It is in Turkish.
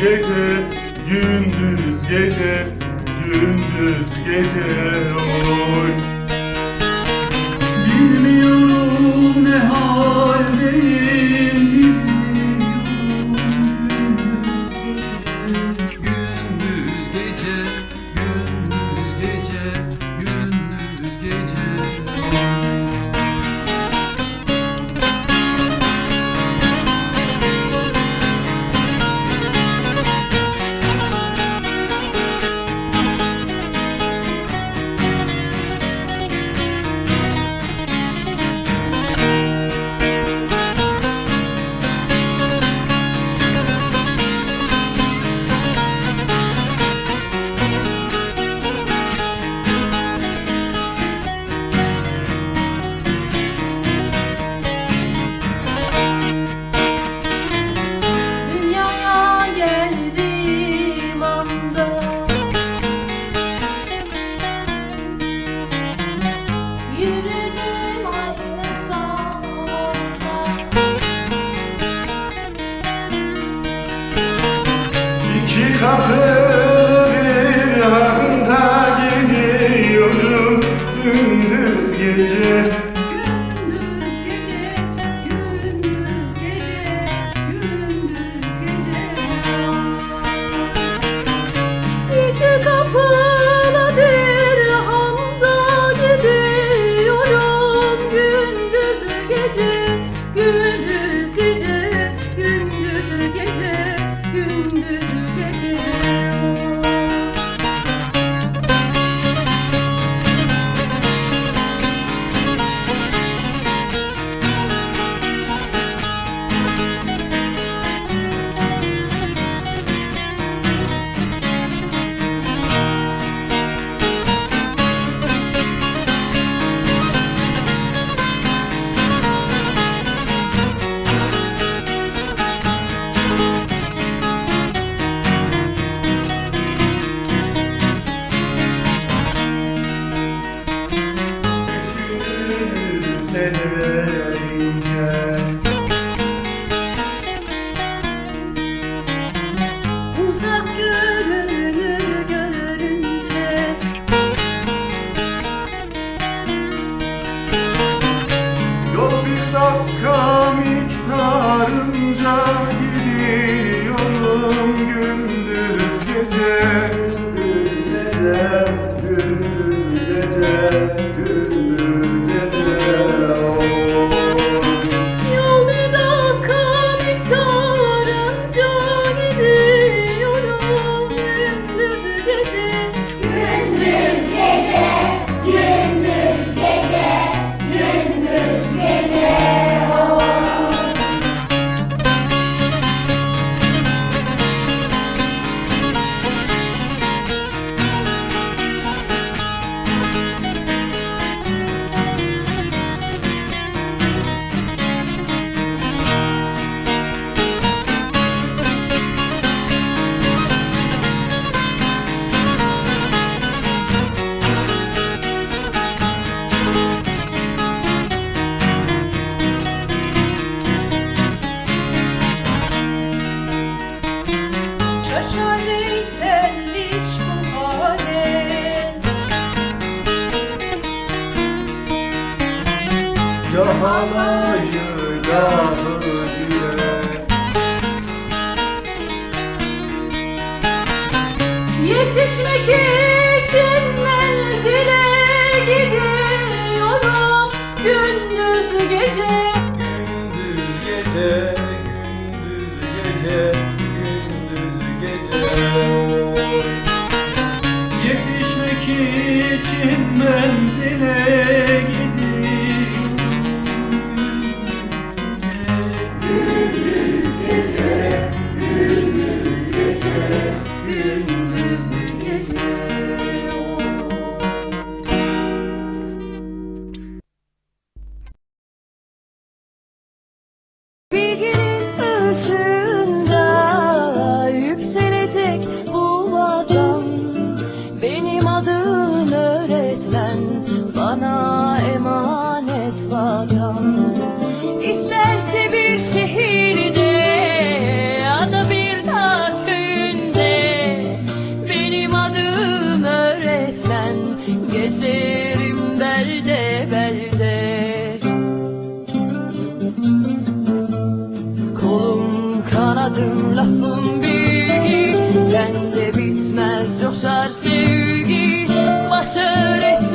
gece, gündüz gece, gündüz gece oy. Bilmiyorum ne haldeyim. seni. Yetişmek için sana emanet vatan. İsterse bir şehirde ya da bir dağ köyünde Benim adım öğretmen gezerim belde belde. Kolum kanadım lafım bilgi Bende bitmez coşar sevgi. Baş öğretmen